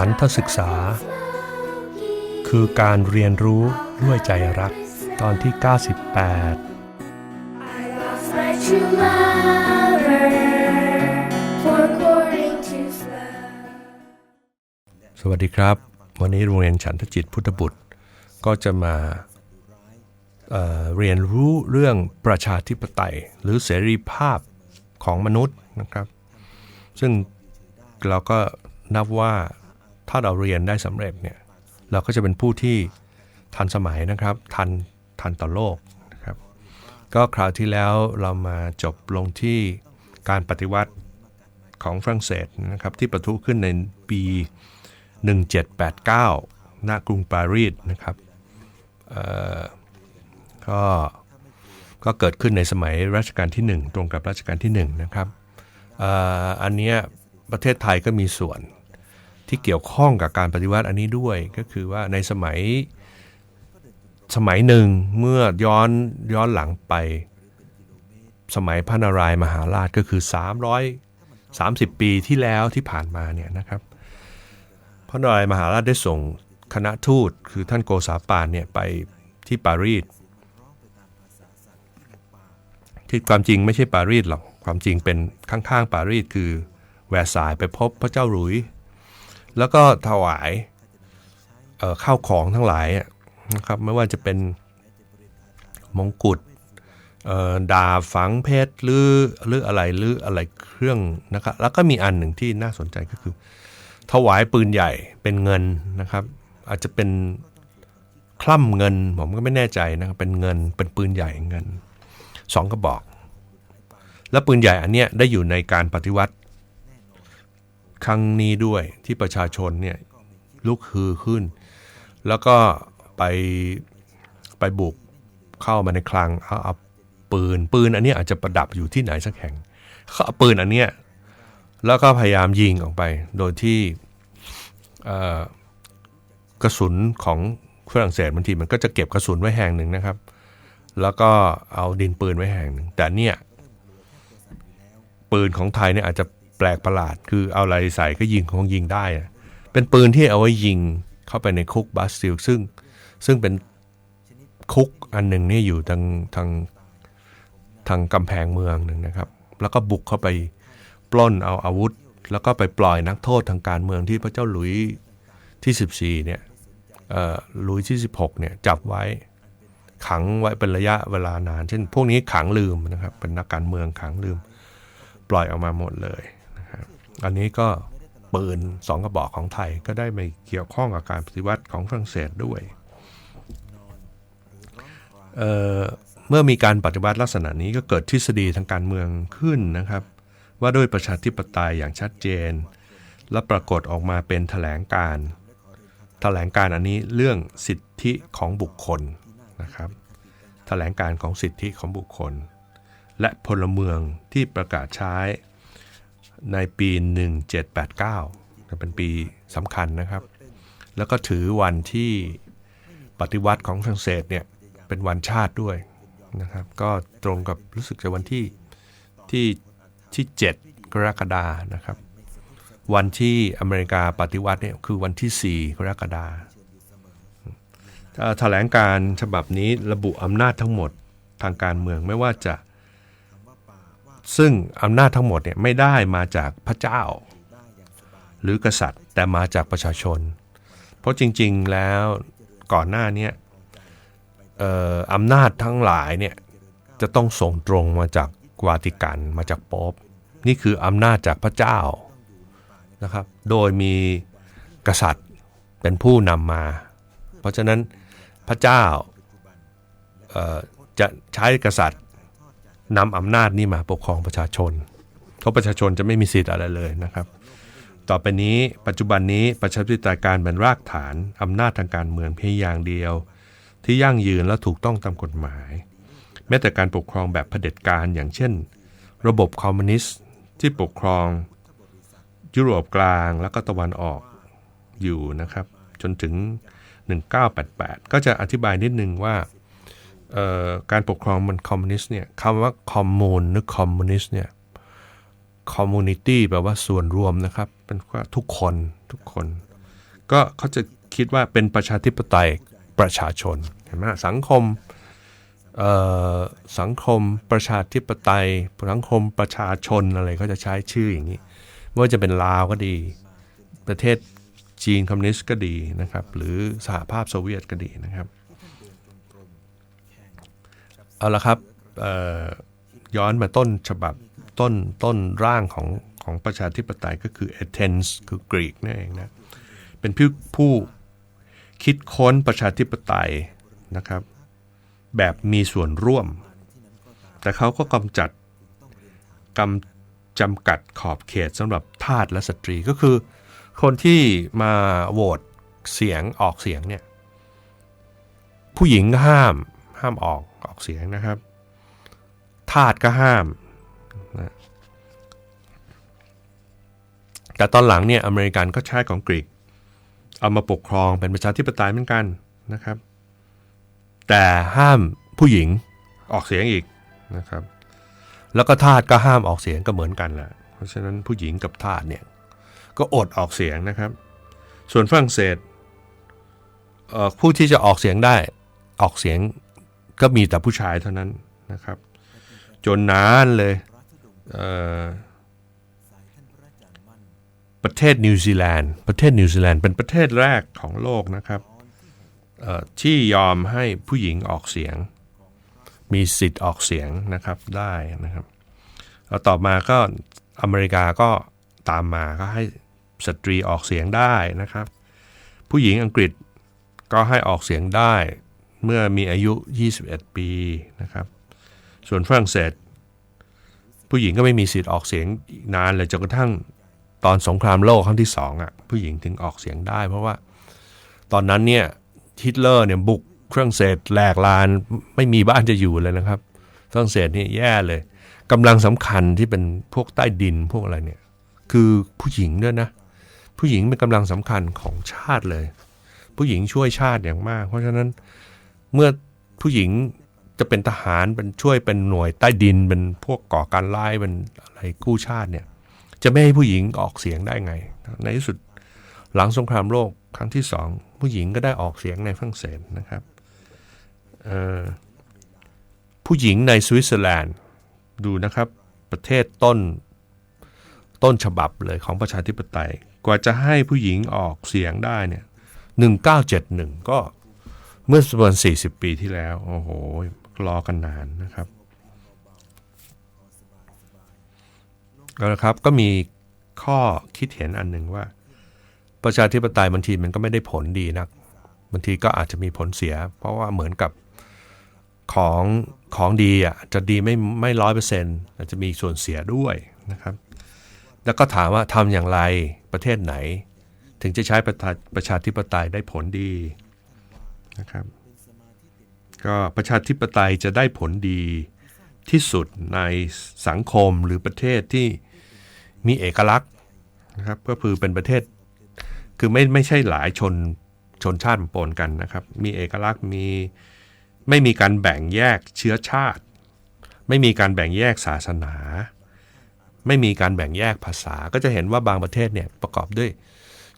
ฉันทศึกษา คือการเรียนรู้ด้วยใจรักตอนที่ 98 to lover for courting too slow. สวัสดีครับ วันนี้โรงเรียนฉันทจิตพุทธบุตร ก็จะมาเเรียนรู้เรื่องประชาธิปไตย หรือเสรีภาพของมนุษย์นะครับ ซึ่งเราก็นับว่า ถ้าเราเรียนได้สำเร็จเนี่ยเราก็จะเป็นผู้ที่ทันสมัยนะครับทันทันต่อโลกนะครับก็คราวที่แล้วเรามาจบลงที่การปฏิวัติของฝรั่งเศสนะครับที่ประทุขึ้นในปี 1789 ณ กรุงปารีสนะครับก็ก็เกิดขึ้นในสมัยรัชกาลที่ 1 ตรงกับรัชกาลที่1นะครับอ,อ,อันนี้ประเทศไทยก็มีส่วน ที่เกี่ยวข้องกับการปฏิวัติอันนี้ด้วยก็คือว่าในสมัยสมัยหนึ่งเมื่อย้อนย้อนหลังไป สมัยพระนารายมหาราชก็คือ330 ปีที่แล้วที่ผ่านมาเนี่ยนะครับ พระนารายมหาราชได้ส่งคณะทูตคือท่านโกษาปานเนี่ยไปที่ปารีสที่ความจริงไม่ใช่ปารีสหรอกความจริงเป็นข้างๆ ปารีสคือแวร์ซายไปพบพระเจ้าหลุยส์ แล้วก็ถวายเข้าวของทั้งหลายนะครับไม่ว่าจะเป็นมงกุฎดาฝังเพชรหรือหรืออะไรหรืออะไรเครื่องนะครับแล้วก็มีอันหนึ่งที่น่าสนใจก็คือ ถวายปืนใหญ่เป็นเงินนะครับ อาจจะเป็นคล่ำเงินผมก็ไม่แน่ใจนะครับเป็นเงินเป็นปืนใหญ่เงินสองกระบอก และปืนใหญ่อันเนี้ยได้อยู่ในการปฏิวัติ ครั้งนี้ด้วยที่ประชาชนเนี่ยลุกฮือขึ้น แล้วก็ไปไปบุกเข้ามาในคลังเอาเอาปืนปืนอันนี้อาจจะประดับอยู่ที่ไหนสักแห่งเขาเอาปืนอันเนี้ยแล้วก็พยายามยิงออกไป โดยที่กระสุนของฝรั่งเศสบางทีมันก็จะเก็บกระสุนไว้แห่งหนึ่งนะครับ แล้วก็เอาดินปืนไว้แห่งหนึ่งแต่เนี่ยปืนของไทยเนี่ยอาจจะ แปลกประหลาด คือเอาอะไรใส่ก็ยิงคงยิงได้ เป็นปืนที่เอาไว้ยิงเข้าไปในคุกบาสติลซึ่งซึ่งเป็นคุกอันหนึ่งนี่อยู่ทางทางทางกำแพงเมืองหนึ่งนะครับ แล้วก็บุกเข้าไปปล้นเอาอาวุธ แล้วก็ไปปล่อยนักโทษทางการเมืองที่พระเจ้าหลุยส์ที่ 14เนี่ยเอ่อหลุยที่ 16เนี่ยจับไว้ขังไว้เป็นระยะเวลานาน เช่น พวกนี้ขังลืมนะครับ เป็นนักการเมืองขังลืม ปล่อยออกมาหมดเลย อันนี้ก็ปืนสองกระบอกของไทยก็ได้ไปเกี่ยวข้องกับการปฏิวัติของฝรั่งเศสด้วยเเมื่อมีการปฏิวัติลักษณะนี้ก็เกิดทฤษฎีทางการเมืองขึ้นนะครับ ว่าด้วยประชาธิปไตยอย่างชัดเจน และปรากฏออกมาเป็นแถลงการณ์แถลงการอันนี้เรื่องสิทธิของบุคคลนะครับแถลงการของสิทธิของบุคคล และพลเมืองที่ประกาศใช้ ในปี 1789 เป็นปีสำคัญนะครับ แล้วก็ถือวันที่ปฏิวัติของฝรั่งเศสเนี่ยเป็นวันชาติด้วยนะครับ ก็ตรงกับรู้สึกจะวันที่ที่ที่ 7 กรกฎานะครับ วันที่อเมริกาปฏิวัติเนี่ยคือวันที่ 4 กรกฎาเอ่อแถลงการฉบับนี้ระบุอำนาจทั้งหมดทางการเมืองไม่ว่าจะ ซึ่งอำนาจทั้งหมดเนี่ยไม่ได้มาจากพระเจ้า หรือกษัตริย์แต่มาจากประชาชน เพราะจริงๆแล้วก่อนหน้านี้อออำนาจทั้งหลายเนี่ยจะต้องส่งตรงมาจากวาติกันมาจากป๊อปนี่คืออำนาจจากพระเจ้านะครับ โดยมีกษัตริย์เป็นผู้นำมา เพราะฉะนั้นพระเจ้าจะใช้กษัตริย์ นำอำนาจนี้มาปกครองประชาชนเพราะประชาชนจะไม่มีสิทธิ์อะไรเลยนะครับ ต่อไปนี้ปัจจุบันนี้ประชาธิปไตยการเป็นรากฐานอำนาจทางการเมืองเพียงอย่างเดียว ที่ยั่งยืนและถูกต้องตามกฎหมาย แม้แต่การปกครองแบบเผด็จการอย่างเช่น ระบบคอมมิวนิสต์ที่ปกครอง ยุโรปกลางแล้วก็ตะวันออกอยู่นะครับ จนถึง 1988 ก็จะอธิบายนิดนึงว่า การปกครองมันคอมมิวนิสต์เนี่ยคำว่าคอมมูนหรือคอมมิวนิสต์เนี่ยคอมมูนิตี้แปลว่าส่วนรวมนะครับ เป็นว่าทุกคนทุกคน ก็เขาจะคิดว่าเป็นประชาธิปไตยประชาชนเห็นไหมสังคมสังคมประชาธิปไตย สังคมประชาชนอะไรเขาจะใช้ชื่ออย่างนี้ไม่ว่าจะเป็นลาวก็ดี ประเทศจีนคอมมิวนิสต์ก็ดีนะครับ หรือสหภาพโซเวียตก็ดีนะครับ เอาละครับย้อนมาต้นฉบับต้นต้นร่างของของประชาธิปไตยก็คือเอเธนส์คือกรีกนั่นเองนะเป็นผู้ผู้คิดค้นประชาธิปไตยนะครับ แบบมีส่วนร่วม แต่เขาก็กำจัดกำจำกัดขอบเขตสำหรับทาสและสตรีก็คือ คนที่มาโหวตเสียงออกเสียงเนี่ยผู้หญิงก็ห้าม ห้ามออกออกเสียงนะครับทาสก็ห้ามนะแต่ตอนหลังเนี่ยอเมริกันก็ใช้ของกรีก เอามาปกครองเป็นประชาธิปไตยเหมือนกันนะครับ แต่ห้ามผู้หญิงออกเสียงอีกนะครับ แล้วก็ทาสก็ห้ามออกเสียงก็เหมือนกันแหละเพราะฉะนั้นผู้หญิงกับทาสเนี่ยก็อดออกเสียงนะครับ ส่วนฝรั่งเศสผู้ที่จะออกเสียงได้ออกเสียง ก็มีแต่ผู้ชายเท่านั้นนะครับ จนนานเลยเประเทศนิวซีแลนด์ประเทศนิวซีแลนด์เป็นประเทศแรกของโลกนะครับที่ยอมให้ผู้หญิงออกเสียง มีสิทธิ์ออกเสียงนะครับได้นะครับแล้วต่อมาก็อเมริกาก็ตามมาก็ให้สตรีออกเสียงได้นะครับ ผู้หญิงอังกฤษก็ให้ออกเสียงได้ เมื่อมีอายุ 21 ปีนะครับ ส่วนฝรั่งเศส ผู้หญิงก็ไม่มีสิทธิ์ออกเสียงนานเลยจนกระทั่งตอนสงครามโลกครั้งที่สองอะผู้หญิงถึงออกเสียงได้ เพราะว่าตอนนั้นเนี่ยฮิตเลอร์เนี่ยบุกฝรั่งเศสแหลกลานไม่มีบ้านจะอยู่เลยนะครับฝรั่งเศสนี่แย่เลยกำลังสำคัญที่เป็นพวกใต้ดินพวกอะไรเนี่ยคือผู้หญิงด้วยนะ ผู้หญิงเป็นกำลังสำคัญของชาติเลย ผู้หญิงช่วยชาติอย่างมาก เพราะฉะนั้น เมื่อผู้หญิงจะเป็นทหารเป็นช่วยเป็นหน่วยใต้ดินเป็นพวกก่อการร้ายเป็นอะไรกู้ชาติเนี่ย จะไม่ให้ผู้หญิงออกเสียงได้ไง ในที่สุดหลังสงครามโลกครั้งที่สองผู้หญิงก็ได้ออกเสียงในฝรั่งเศสนะครับผู้หญิงในสวิตเซอร์แลนด์ดูนะครับประเทศต้นต้นฉบับเลยของประชาธิปไตย กว่าจะให้ผู้หญิงออกเสียงได้เนี่ย1971 ก็ เมื่อประมาณ40 ปีที่แล้ว โอ้โห รอกันนานนะครับแล้วนะครับก็มีข้อคิดเห็นอันหนึ่งว่า ประชาธิปไตยบางทีมันก็ไม่ได้ผลดีนักบางทีก็อาจจะมีผลเสีย เพราะว่าเหมือนกับของของดีอะจะดีไม่ไม่ร้อยเปอร์เซ็นต์อาจจะมีส่วนเสียด้วยนะครับ แล้วก็ถามว่าทำอย่างไรประเทศไหน ถึงจะใช้ประชาประชาธิปไตยได้ผลดี นะครับ ก็ประชาธิปไตยจะได้ผลดีที่สุดในสังคมหรือประเทศที่มีเอกลักษณ์นะครับก็คือเป็นประเทศคือไม่ไม่ใช่หลายชนชนชาติปนกันนะครับ มีเอกลักษณ์มีไม่มีการแบ่งแยกเชื้อชาติ ไม่มีการแบ่งแยกศาสนา ไม่มีการแบ่งแยกภาษา ก็จะเห็นว่าบางประเทศเนี่ยประกอบด้วย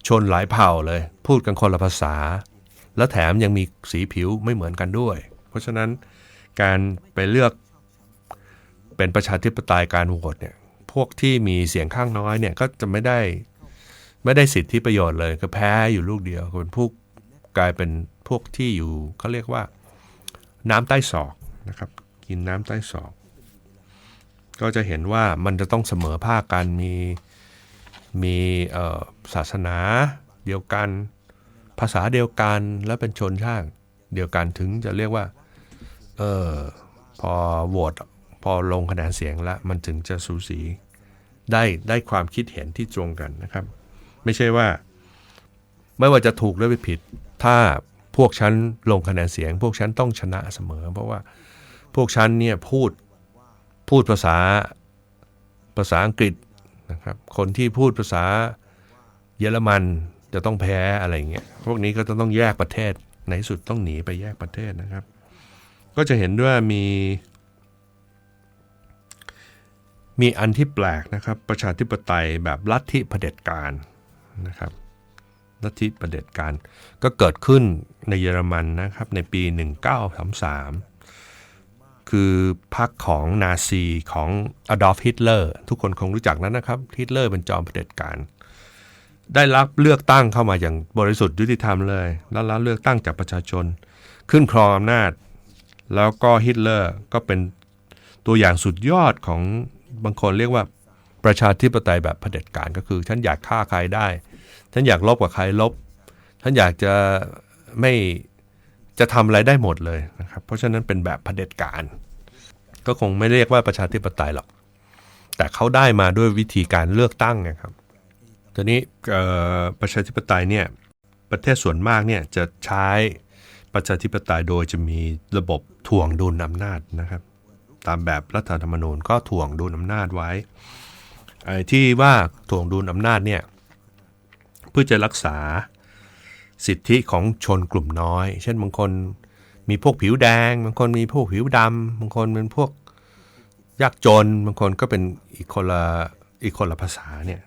ชนหลายเผ่าเลย พูดกันคนละภาษา แล้วแถมยังมีสีผิวไม่เหมือนกันด้วย เพราะฉะนั้นการไปเลือกเป็นประชาธิปไตยการโหวตเนี่ยพวกที่มีเสียงข้างน้อยเนี่ยก็จะไม่ได้ไม่ได้สิทธิประโยชน์เลย ก็แพ้อยู่ลูกเดียวเป็นพวกกลายเป็นพวกที่อยู่เขาเรียกว่าน้ำใต้ศอกนะครับกินน้ำใต้ศอก ก็จะเห็นว่ามันจะต้องเสมอภาคกันมีมีศาสนาเดียวกัน ภาษาเดียวกันและเป็นชนชาติเดียวกันถึงจะเรียกว่า เออพอโหวตพอลงคะแนนเสียงแล้วมันถึงจะสูสีได้ได้ความคิดเห็นที่ตรงกันนะครับ ไม่ใช่ว่า ไม่ว่าจะถูกหรือผิด ถ้าพวกฉันลงคะแนนเสียง พวกฉันต้องชนะเสมอ เพราะว่าพวกฉันเนี่ยพูดพูดภาษาภาษาอังกฤษนะครับ คนที่พูดภาษาเยอรมัน จะต้องแพ้อะไรเงี้ยพวกนี้ก็จะต้องแยกประเทศในสุดต้องหนีไปแยกประเทศนะครับ ก็จะเห็นด้วยมี มีอันที่แปลกนะครับ ประชาธิปไตยแบบลัทธิเผด็จการนะครับลัทธิเผด็จการก็เกิดขึ้นในเยอรมันนะครับในปี 1933 คือพรรคของนาซีของอดอล์ฟฮิตเลอร์ทุกคนคงรู้จักนั้นนะครับฮิตเลอร์เป็นจอมเผด็จการ ได้รับเลือกตั้งเข้ามาอย่างบริสุทธิ์ยุติธรรมเลยแล้วรับเลือกตั้งจากประชาชน ขึ้นครองอำนาจ แล้วก็ฮิตเลอร์ก็เป็นตัวอย่างสุดยอดของบางคนเรียกว่าประชาธิปไตยแบบเผด็จการก็คือฉันอยากฆ่าใครได้ ฉันอยากลบกับใครลบ ฉันอยากจะไม่จะทำอะไรได้หมดเลยนะครับ เพราะฉะนั้นเป็นแบบเผด็จการ ก็คงไม่เรียกว่าประชาธิปไตยหรอก แต่เขาได้มาด้วยวิธีการเลือกตั้งนะครับ ทีนี้ประชาธิปไตยเนี่ยประเทศส่วนมากเนี่ยจะใช้ประชาธิปไตยโดยจะมีระบบถ่วงดุลอำนาจนะครับ ตามแบบรัฐธรรมนูญก็ถ่วงดุลอำนาจไว้ไอ้ที่ว่าถ่วงดุลอำนาจเนี่ยเพื่อจะรักษาสิทธิของชนกลุ่มน้อย เช่นบางคนมีพวกผิวแดง บางคนมีพวกผิวดำบางคนเป็นพวกยากจน บางคนก็เป็นอีกคนละอีกคนละภาษาเนี่ย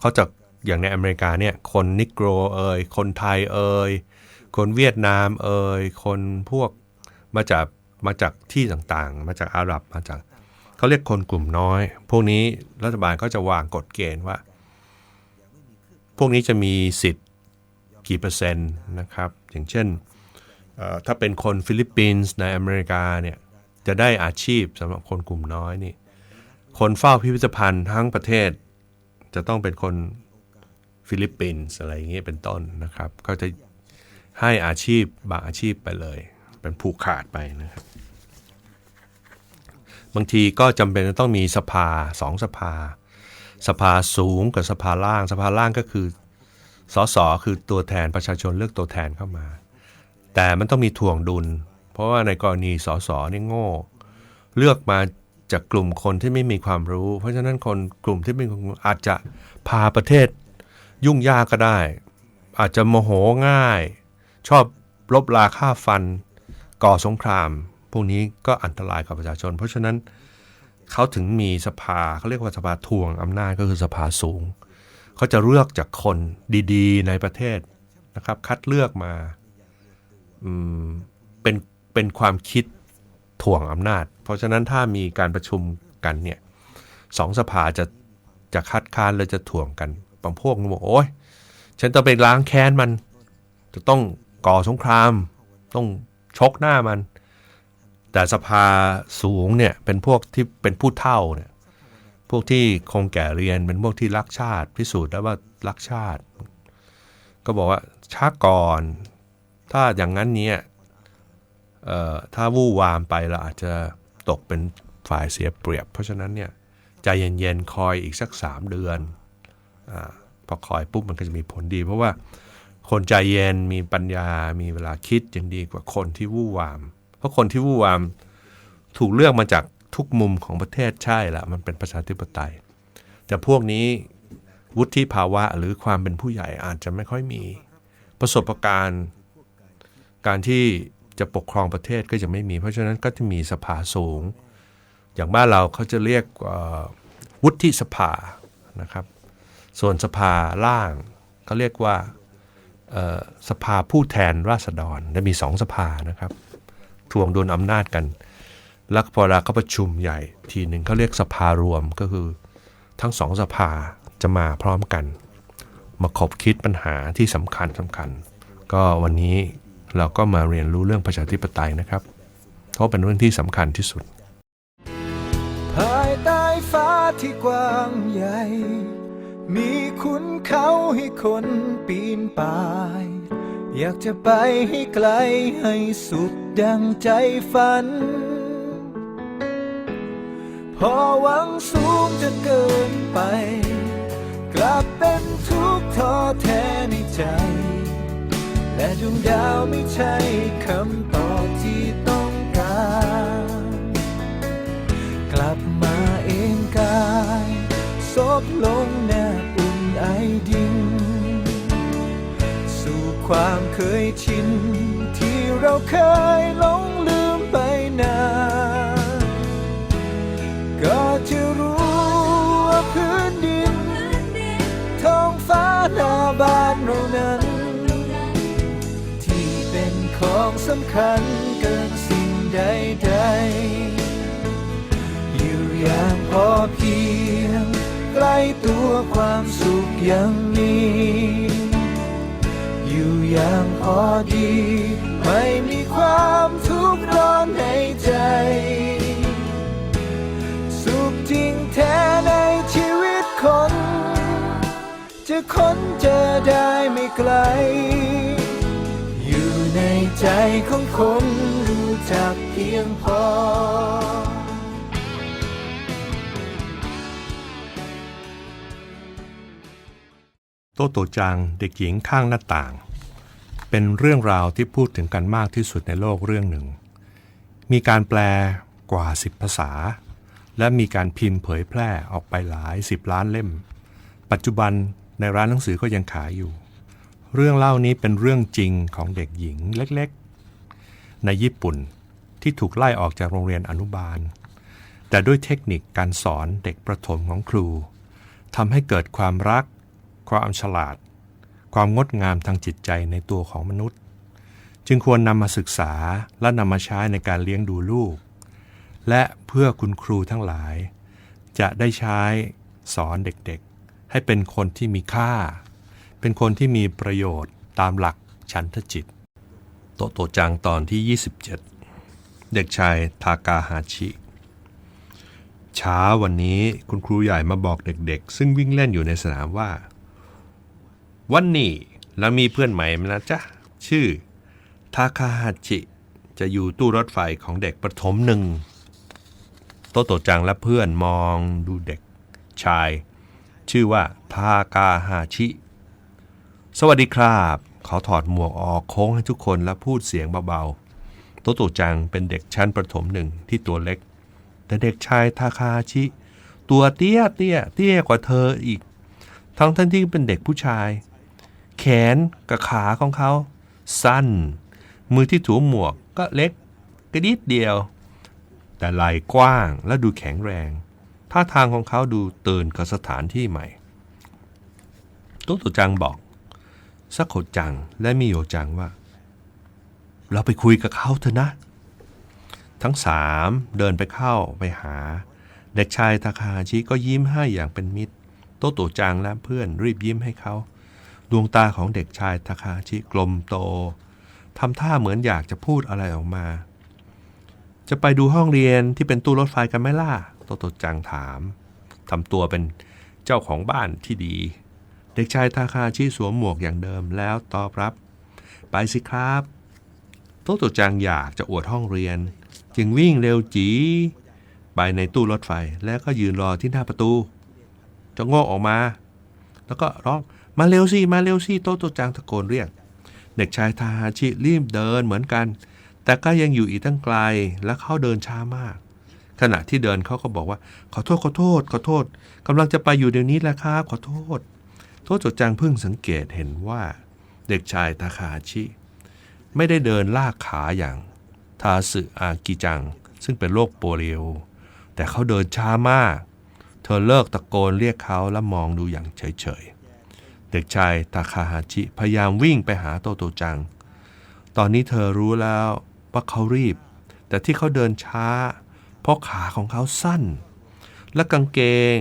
เขาจะอย่างในอเมริกาเนี่ยคนนิโกรเอยคนไทยเอยคนเวียดนามเอยคนพวกมาจากมาจากที่ต่างๆ มาจากอาหรับมาจากเขาเรียกคนกลุ่มน้อย พวกนี้รัฐบาลก็จะวางกฎเกณฑ์ว่า พวกนี้จะมีสิทธิ์กี่เปอร์เซ็นต์นะครับ อย่างเช่นถ้าเป็นคนฟิลิปปินส์ในอเมริกาเนี่ยจะได้อาชีพสำหรับคนกลุ่มน้อยนี่คนเฝ้าพิพิธภัณฑ์ทั้งประเทศ จะต้องเป็นคนฟิลิปปินส์อะไรอย่างเงี้ยเป็นต้นนะครับ ก็จะให้อาชีพบางอาชีพไปเลย เป็นผูกขาดไปนะครับ บางทีก็จำเป็นจะต้องมีสภาสองสภา สภาสูงกับสภาล่าง สภาล่างก็คือสสคือตัวแทนประชาชนเลือกตัวแทนเข้ามา แต่มันต้องมีถ่วงดุล เพราะว่าในกรณีสสนี่โง่ เลือกมา จากกลุ่มคนที่ไม่มีความรู้ เพราะฉะนั้นคนกลุ่มที่ไม่มีความรู้อาจจะพาประเทศยุ่งยากก็ได้ อาจจะโมโหง่าย ชอบลบลาฆ่าฟัน ก่อสงคราม พวกนี้ก็อันตรายกับประชาชน เพราะฉะนั้นเขาถึงมีสภาเขาเรียกว่าสภาทวงอำนาจก็คือสภาสูง เขาจะเลือกจากคนดีๆ ในประเทศนะครับ คัดเลือกมาเป็นเป็นความคิด ถ่วงอำนาจ เพราะฉะนั้นถ้ามีการประชุมกันเนี่ยสองสภาจะจะคัดค้านและจะถ่วงกันบางพวกก็บอกโอ้ยฉันต้องไปล้างแค้นมัน จะต้องก่อสงคราม ต้องชกหน้ามัน แต่สภาสูงเนี่ยเป็นพวกที่เป็นผู้เท่าเนี่ยพวกที่คงแก่เรียนเป็นพวกที่รักชาติ พิสูจน์ได้ว่ารักชาติ ก็บอกว่าช้าก่อน ถ้าอย่างนั้นเนี่ย ถ้าวู่วามไปเราอาจจะตกเป็นฝ่ายเสียเปรียบ เพราะฉะนั้นเนี่ยใจเย็นๆคอยอีกสัก 3 เดือนอพอคอยปุ๊บมันก็จะมีผลดี เพราะว่าคนใจเย็นมีปัญญา มีเวลาคิดยังดีกว่าคนที่วู่วาม เพราะคนที่วู่วามถูกเลือกมาจากทุกมุมของประเทศใช่ละมันเป็นประชาธิปไตย แต่พวกนี้วุฒิภาวะหรือความเป็นผู้ใหญ่อาจจะไม่ค่อยมี ประสบการณ์ การที่ จะปกครองประเทศก็จะไม่มี เพราะฉะนั้นก็จะมีสภาสูง อย่างบ้านเราเขาจะเรียกวุฒิสภานะครับ ส่วนสภาล่างเขาเรียกว่าสภาผู้แทนราษฎรและมีสองสภานะครับทวงดุลอำนาจกัน แล้วพอเวลาเขาประชุมใหญ่ทีหนึ่งเขาเรียกสภารวมก็คือทั้งสองสภาจะมาพร้อมกัน มาขบคิดปัญหาที่สำคัญสำคัญ ก็วันนี้ เราก็มาเรียนรู้เรื่องประชาธิปไตยนะครับ เพราะเป็นเรื่องที่สำคัญที่สุด ภายใต้ฟ้าที่กว้างใหญ่ มีขุนเขาให้คนปีนป่าย อยากจะไปให้ไกลให้สุดดังใจฝัน พอหวังสูงจนเกินไป กลับเป็นทุกข์ท้อแท้ในใจ และดวงดาวไม่ใช่คำตอบที่ต้องการ กลับมาเองกายซบลงแนบอุ่นไอดินสู่ความเคยชิน ที่เราเคยหลงลืมไปนานก็จะรู้ว่าพื้นดินท้องฟ้าหน้าบ้าน สำคัญเกินสิ่งใดๆอยู่อย่างพอเพียงใกล้ตัวความสุขยังมีอยู่อย่างพอดี ไม่มีความทุกข์ร้อนในใจ สุขจริงแท้ในชีวิตคน จะค้นเจอได้ไม่ไกล ในใจของคนรู้จักเพียงพอ โตโตจังเด็กหญิงข้างหน้าต่าง เป็นเรื่องราวที่พูดถึงกันมากที่สุดในโลกเรื่องหนึ่ง มีการแปลกว่า10ภาษา และมีการพิมพ์เผยแพร่ออกไปหลาย10ล้านเล่ม ปัจจุบันในร้านหนังสือก็ยังขายอยู่ เรื่องเล่านี้เป็นเรื่องจริงของเด็กหญิงเล็กๆ ในญี่ปุ่นที่ถูกไล่ออกจากโรงเรียนอนุบาล แต่ด้วยเทคนิคการสอนเด็กประถมของครูทำให้เกิดความรัก ความฉลาด ความงดงามทางจิตใจในตัวของมนุษย์ จึงควรนำมาศึกษาและนำมาใช้ในการเลี้ยงดูลูก และเพื่อคุณครูทั้งหลาย จะได้ใช้สอนเด็กๆ ให้เป็นคนที่มีค่า เป็นคนที่มีประโยชน์ตามหลักฉันทจิต โตโตจังตอนที่ 27 เด็กชายทากาฮาชิ เช้าวันนี้คุณครูใหญ่มาบอกเด็กๆ ซึ่งวิ่งเล่นอยู่ในสนามว่า วันนี้เรามีเพื่อนใหม่มานะจ๊ะ ชื่อทาคาฮาชิ จะอยู่ตู้รถไฟของเด็กประถมหนึ่ง โตโตจังและเพื่อนมองดูเด็กชาย ชื่อว่าทากาฮาชิ สวัสดีครับขาถอดหมวกออกโค้งให้ทุกคนและพูดเสียงเบาๆโตโตจังเป็นเด็กชั้นประถมหนึ่งที่ตัวเล็ก แต่เด็กชายทาคาชิ ตัวเตี้ยเตี้ยเตี้ยกว่าเธออีก ทั้งท่านที่เป็นเด็กผู้ชาย แขนกับขาของเขา สั้น มือที่ถูหมวกก็เล็กกระดิดเดียว แต่ไหล่กว้างและดูแข็งแรงท่าทางของเขาดูตื่นกับสถานที่ใหม่โตุ๊ตุจังบอก สักโขจังและมิโยจังว่า เราไปคุยกับเขาเถอะนะ ทั้งสามเดินไปเข้าไปหา เด็กชายทาคาชิก็ยิ้มให้อย่างเป็นมิตร โตโตจังและเพื่อนรีบยิ้มให้เขา ดวงตาของเด็กชายทาคาชิกลมโตทำท่าเหมือนอยากจะพูดอะไรออกมา จะไปดูห้องเรียนที่เป็นตู้รถไฟกันไหมล่ะ โตโตจังถามทำตัวเป็นเจ้าของบ้านที่ดี เด็กชายทาคาชิสวมหมวกอย่างเดิมแล้วตอบรับ ไปสิครับโตโตจังอยากจะอวดห้องเรียน จึงวิ่งเร็วจีไปในตู้รถไฟแล้วก็ยืนรอที่หน้าประตูจะโงกออกมา แล้วก็ร้องมาเร็วสิมาเร็วสิโตโตจังตะโกนเรียก เด็กชายทาฮาชิรีบเดินเหมือนกัน แต่ก็ยังอยู่อีกตั้งไกลและเขาเดินช้ามาก ขณะที่เดินเขาก็บอกว่า ขอโทษขอโทษ ขอโทษกำลังจะไปอยู่เดี๋ยวนี้แหละครับขอโทษ โตโตจังเพิ่งสังเกตเห็นว่าเด็กชายทาคาฮาชิ ไม่ได้เดินลากขาอย่างทาสึอากิจัง ซึ่งเป็นโรคโปลิโอแต่เขาเดินช้ามาก เธอเลิกตะโกนเรียกเขาและมองดูอย่างเฉยๆ เด็กชายทาคาฮาชิพยายามวิ่งไปหาโตโตจัง ตอนนี้เธอรู้แล้วว่าเขารีบ แต่ที่เขาเดินช้า เพราะขาของเขาสั้น และกางเกง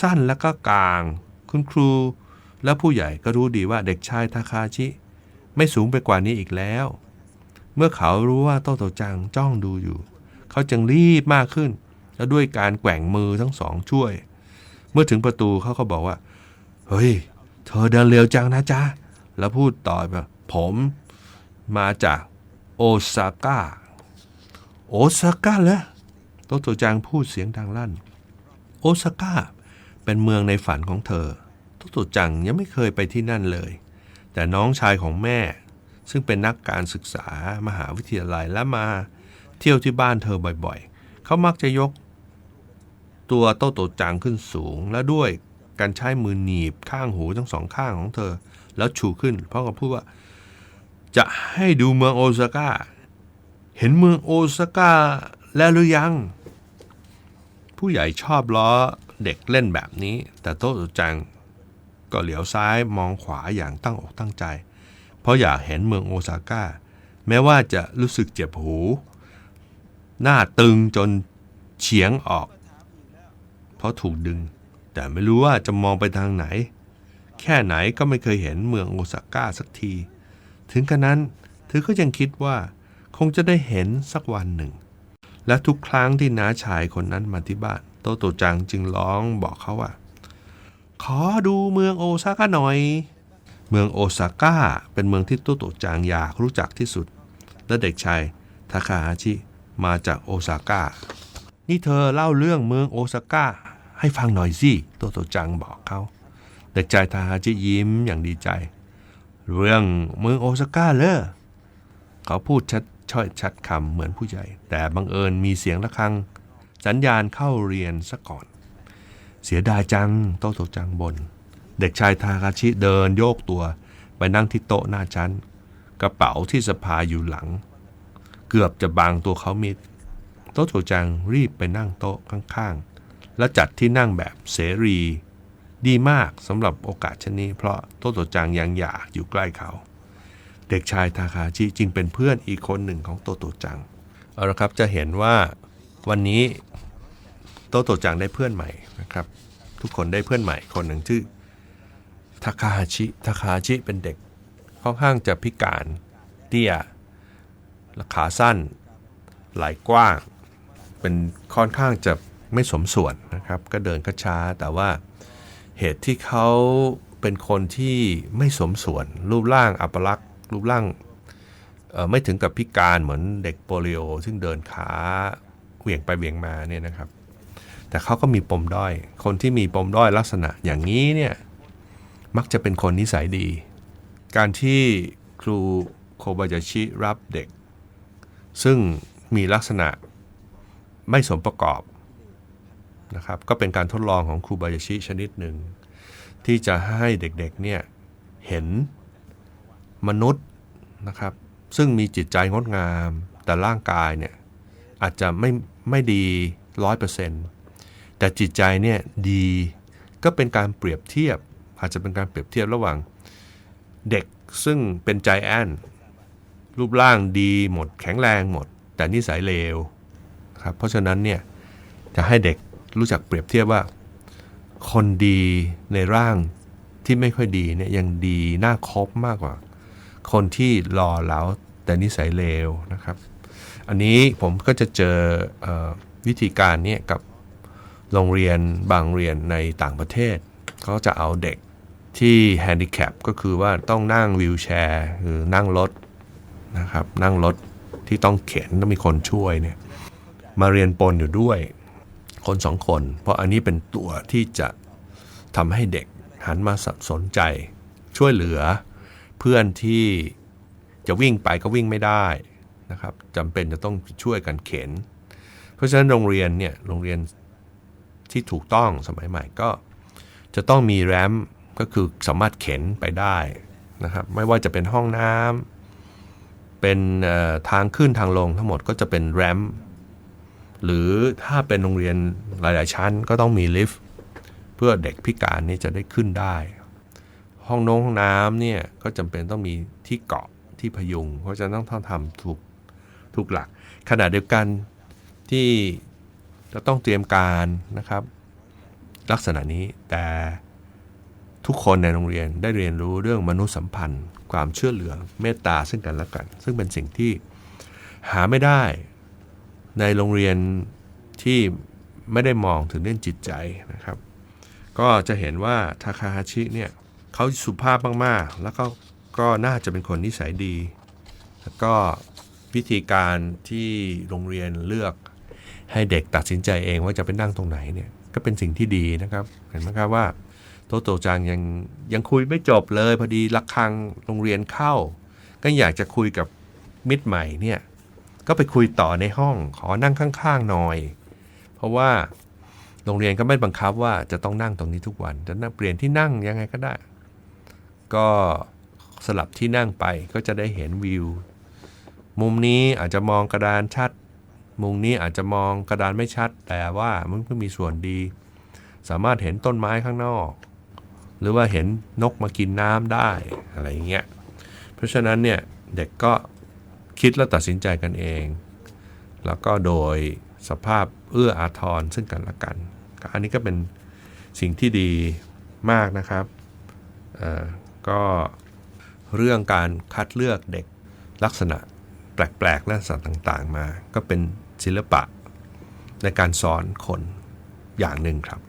สั้นและก็กาง คุณครู และผู้ใหญ่ก็รู้ดีว่าเด็กชายทาคาชิ ไม่สูงไปกว่านี้อีกแล้ว เมื่อเขารู้ว่าโตโตจังจ้องดูอยู่ เขาจึงรีบมากขึ้น และด้วยการแกว่งมือทั้งสองช่วย เมื่อถึงประตูเขาก็บอกว่า เฮ้ย เธอเดินเร็วจังนะจ๊ะ แล้วพูดต่อว่าผมมาจากโอซาก้า โอซาก้าเหรอโตโตจังพูดเสียงดังลั่น โอซาก้าเป็นเมืองในฝันของเธอ โตโตจังยังไม่เคยไปที่นั่นเลย แต่น้องชายของแม่ ซึ่งเป็นนักการศึกษามหาวิทยาลัยและมาเที่ยวที่บ้านเธอบ่อยๆ เขามักจะยก ตัวโตโตจังขึ้นสูง และด้วยการใช้มือหนีบข้างหูทั้งสองข้างของเธอ แล้วชูขึ้น เพราะเขาพูดว่า จะให้ดูเมืองโอซาก้า เห็นเมืองโอซาก้าแล้วหรือยัง ผู้ใหญ่ชอบล้อเด็กเล่นแบบนี้ แต่โตโตจัง ก็เหลียวซ้ายมองขวาอย่างตั้งอกตั้งใจ เพราะอยากเห็นเมืองโอซาก้า แม้ว่าจะรู้สึกเจ็บหู หน้าตึงจนเฉียงออก เพราะถูกดึง แต่ไม่รู้ว่าจะมองไปทางไหน แค่ไหนก็ไม่เคยเห็นเมืองโอซาก้าสักที ถึงกระนั้นเธอก็ยังคิดว่าคงจะได้เห็นสักวันหนึ่ง และทุกครั้งที่น้าชายคนนั้นมาที่บ้าน โตโตจังจึงร้องบอกเขาว่า ขอดูเมืองโอซาก้าหน่อย เมืองโอซาก้าเป็นเมืองที่โตโตจังอยากรู้จักที่สุด และเด็กชายทาคาฮาชิมาจากโอซาก้า นี่เธอเล่าเรื่องเมืองโอซาก้าให้ฟังหน่อยสิโตโตจังบอกเขา เด็กชายทาฮาชิยิ้มอย่างดีใจ เรื่องเมืองโอซาก้าเลอเขาพูดชัดช่อยชัดคำเหมือนผู้ใหญ่ แต่บังเอิญมีเสียงะระฆัง สัญญาณเข้าเรียนซะก่อน เสียดายจังโตโตจังบน เด็กชายทาคาชิเดินโยกตัว ไปนั่งที่โต๊ะหน้าชั้น กระเป๋าที่สะพายอยู่หลัง เกือบจะบังตัวเขามิดโตโตจังรีบไปนั่งโต๊ะข้างๆ แล้วจัดที่นั่งแบบเสรี ดีมากสำหรับโอกาสชนนี้ เพราะโตโตจังยังอยากอยู่ใกล้เขา เด็กชายทาคาชิจึงเป็นเพื่อนอีกคนหนึ่งของโตโตจังเอาละครับจะเห็นว่าวันนี้ โตโตจังได้เพื่อนใหม่นะครับ ทุกคนได้เพื่อนใหม่คนหนึ่งชื่อทาคาฮาชิทาคาฮาชิเป็นเด็กค่อนข้างจะพิการเตี้ยขาสั้น ไหลกว้าง เป็นค่อนข้างจะไม่สมส่วนนะครับ ก็เดินก็ช้าแต่ว่าเหตุที่เขาเป็นคนที่ไม่สมส่วน รูปร่างอัปลักษณ์ รูปร่างไม่ถึงกับพิการเหมือนเด็กโปลิโอ ซึ่งเดินขาเหวี่ยงไปเหวี่ยงมาเนี่ยนะครับ แต่เขาก็มีปมด้อย คนที่มีปมด้อยลักษณะอย่างนี้เนี่ยมักจะเป็นคนนิสัยดี การที่ครูโคบายาชิรับเด็ก ซึ่งมีลักษณะไม่สมประกอบนะครับก็เป็นการทดลองของครูบายาชิชนิดหนึ่ง ที่จะให้เด็กๆเนี่ยเห็นมนุษย์นะครับซึ่งมีจิตใจงดงาม แต่ร่างกายเนี่ยอาจจะไม่ไม่ดีร้อยเปอร์เซ็นต์ แต่จิตใจเนี่ยดีก็เป็นการเปรียบเทียบ อาจจะเป็นการเปรียบเทียบระหว่างเด็กซึ่งเป็นใจแอนรูปร่างดีหมดแข็งแรงหมด แต่นิสัยเลวครับเพราะฉะนั้นเนี่ยจะให้เด็กรู้จักเปรียบเทียบว่า คนดีในร่างที่ไม่ค่อยดีเนี่ยยังดีน่าคบมากกว่า คนที่หล่อเหลาแต่นิสัยเลวนะครับ อันนี้ผมก็จะเจออวิธีการเนี้กับ โรงเรียนบางเรียนในต่างประเทศเขาจะเอาเด็กที่แฮนดิแคปก็คือว่าต้องนั่งวีลแชร์หรือนั่งรถนะครับนั่งรถที่ต้องเข็นต้องมีคนช่วยเนี่ยมาเรียนปนอยู่ด้วยคนสองคน เพราะอันนี้เป็นตัวที่จะทำให้เด็กหันมาสนใจช่วยเหลือเพื่อนที่จะวิ่งไปก็วิ่งไม่ได้นะครับจำเป็นจะต้องช่วยกันเข็น เพราะฉะนั้นโรงเรียนเนี่ยโรงเรียน ที่ถูกต้องสมัยใหม่ก็จะต้องมีแรมก็คือสามารถเข็นไปได้นะครับ ไม่ว่าจะเป็นห้องน้ำเป็นทางขึ้นทางลงทั้งหมดก็จะเป็นแรมหรือถ้าเป็นโรงเรียนหลาย ๆ ชั้น ก็ต้องมีลิฟต์เพื่อเด็กพิการนี่จะได้ขึ้นได้ ห้องน้องห้องน้ำเนี่ยก็จำเป็นต้องมีที่เกาะที่พยุงเพราะฉะต้องทำถูกถูกหลักขณะเดียวกันที่ จะต้องเตรียมการนะครับ ลักษณะนี้แต่ทุกคนในโรงเรียนได้เรียนรู้เรื่องมนุษยสัมพันธ์ ความเชื่อเหลือเมตตาซึ่งกันและกัน ซึ่งเป็นสิ่งที่หาไม่ได้ในโรงเรียนที่ไม่ได้มองถึงเรื่องจิตใจนะครับ ก็จะเห็นว่าทาคาฮาชิเนี่ยเขาสุภาพมากๆ แล้วก็ก็น่าจะเป็นคนนิสัยดี แล้วก็วิธีการที่โรงเรียนเลือก ให้เด็กตัดสินใจเองว่าจะไปนั่งตรงไหนเนี่ยก็เป็นสิ่งที่ดีนะครับ เห็นไหมครับว่าโตโตจังยังยังคุยไม่จบเลยพอดีระฆังโรงเรียนเข้า ก็อยากจะคุยกับมิตรใหม่เนี่ยก็ไปคุยต่อในห้องขอนั่งข้างๆหน่อย เพราะว่าโรงเรียนก็ไม่บังคับว่าจะต้องนั่งตรงนี้ทุกวันจะนั่งเปลี่ยนที่นั่งยังไงก็ได้ ก็สลับที่นั่งไปก็จะได้เห็นวิว มุมนี้อาจจะมองกระดานชัด มุมนี้อาจจะมองกระดานไม่ชัด แต่ว่ามันก็มีส่วนดี สามารถเห็นต้นไม้ข้างนอก หรือว่าเห็นนกมากินน้ำได้อะไรเงี้ยเพราะฉะนั้นเนี่ยเด็กก็คิดและตัดสินใจกันเอง แล้วก็โดยสภาพเอื้ออาทรซึ่งกันและกัน อันนี้ก็เป็นสิ่งที่ดีมากนะครับเออก็เรื่องการคัดเลือกเด็กลักษณะแปลก ๆ และลักษณะต่าง ๆ มา ก็เป็น ศิลปะในการสอนคนอย่างหนึ่งครับ